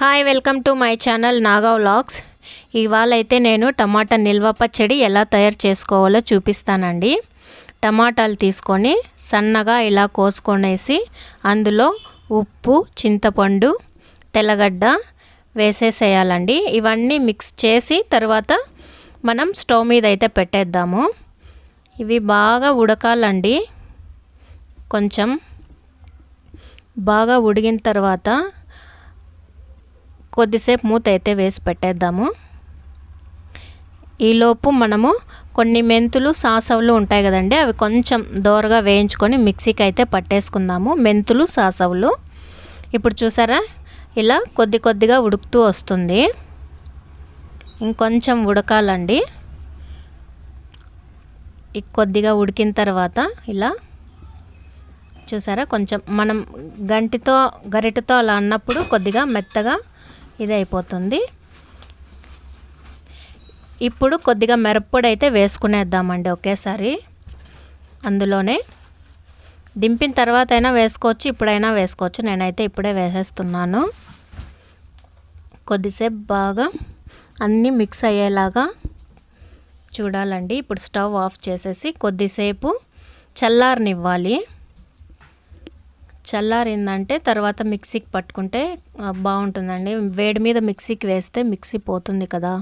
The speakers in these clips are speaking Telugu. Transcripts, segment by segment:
Hi welcome to my channel Naga vlogs ఇవాళ అయితే నేను టమాటా నిల్వ పచ్చడి ఎలా తయారు చేసుకోవాలో చూపిస్తానండి. టమాటాలు తీసుకొని సన్నగా ఇలా కోసుకొనేసి అందులో ఉప్పు చింతపండు తెల్లగడ్డ వేసేసేయాలండి. ఇవన్నీ మిక్స్ చేసి తర్వాత మనం స్టవ్ మీద అయితే పెట్టేద్దాము. ఇవి బాగా ఉడకాలండి. కొంచెం బాగా ఉడిగిన తర్వాత కొద్దిసేపు మూత అయితే వేసి పెట్టేద్దాము. ఈలోపు మనము కొన్ని మెంతులు సాసవులు ఉంటాయి కదండి అవి కొంచెం దోరగా వేయించుకొని మిక్సీకి అయితే పట్టేసుకుందాము. మెంతులు సాసవులు. ఇప్పుడు చూసారా ఇలా కొద్ది కొద్దిగా ఉడుకుతూ వస్తుంది. ఇంకొంచెం ఉడకాలండి. కొద్దిగా ఉడికిన తర్వాత ఇలా చూసారా కొంచెం మనం గంటితో గరిటతో అలా అన్నప్పుడు కొద్దిగా మెత్తగా ఇది అయిపోతుంది ఇప్పుడు కొద్దిగా మిరప్పొడి అయితే వేసుకునేద్దామండి ఒకేసారి. అందులోనే దింపిన తర్వాత అయినా వేసుకోవచ్చు ఇప్పుడైనా వేసుకోవచ్చు. నేనైతే ఇప్పుడే వేసేస్తున్నాను. కొద్దిసేపు బాగా అన్నీ మిక్స్ అయ్యేలాగా చూడాలండి. ఇప్పుడు స్టవ్ ఆఫ్ చేసేసి కొద్దిసేపు చల్లారనివ్వాలి. చల్లారిందంటే తర్వాత మిక్సీకి పట్టుకుంటే బాగుంటుందండి. వేడి మీద మిక్సీకి వేస్తే మిక్సీ పోతుంది కదా.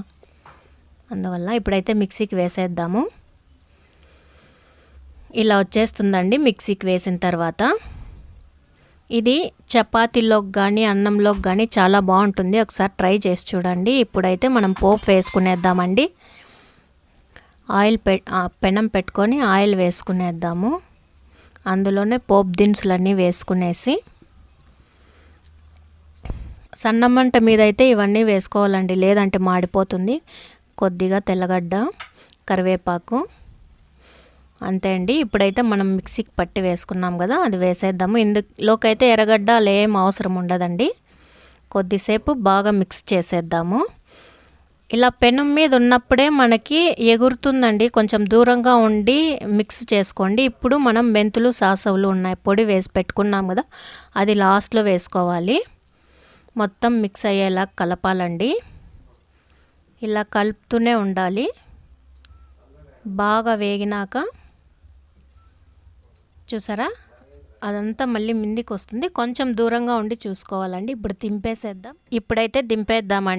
అందువల్ల ఇప్పుడైతే మిక్సీకి వేసేద్దాము. ఇలా వచ్చేస్తుందండి మిక్సీకి వేసిన తర్వాత. ఇది చపాతీలోకి కానీ అన్నంలోకి కానీ చాలా బాగుంటుంది. ఒకసారి ట్రై చేసి చూడండి. ఇప్పుడైతే మనం పోపు వేసుకునేద్దామండి. ఆయిల్ పె పెనం పెట్టుకొని ఆయిల్ వేసుకునేద్దాము. అందులోనే పోపు దినుసులన్నీ వేసుకునేసి సన్నమంట మీద అయితే ఇవన్నీ వేసుకోవాలండి. లేదంటే మాడిపోతుంది. కొద్దిగా తెల్లగడ్డ కరివేపాకు అంతే అండి. ఇప్పుడైతే మనం మిక్సీకి పట్టి వేసుకున్నాం కదా అది వేసేద్దాము. ఇందులోకైతే ఎర్రగడ్డ ఏం అవసరం ఉండదండి. కొద్దిసేపు బాగా మిక్స్ చేసేద్దాము. ఇలా పెనం మీద ఉన్నప్పుడే మనకి ఎగురుతుందండి. కొంచెం దూరంగా ఉండి మిక్స్ చేసుకోండి. ఇప్పుడు మనం మెంతులు సాసవులు ఉన్నాయి. పొడి వేసి పెట్టుకున్నాం కదా అది లాస్ట్లో వేసుకోవాలి. మొత్తం మిక్స్ అయ్యేలా కలపాలండి. ఇలా కలుపుతూనే ఉండాలి. బాగా వేగినాక చూసారా? అదంతా మళ్ళీ మిందికి వస్తుంది కొంచెం దూరంగా ఉండి చూసుకోవాలండి. ఇప్పుడు దింపేసేద్దాం. ఇప్పుడైతే దింపేద్దామండి.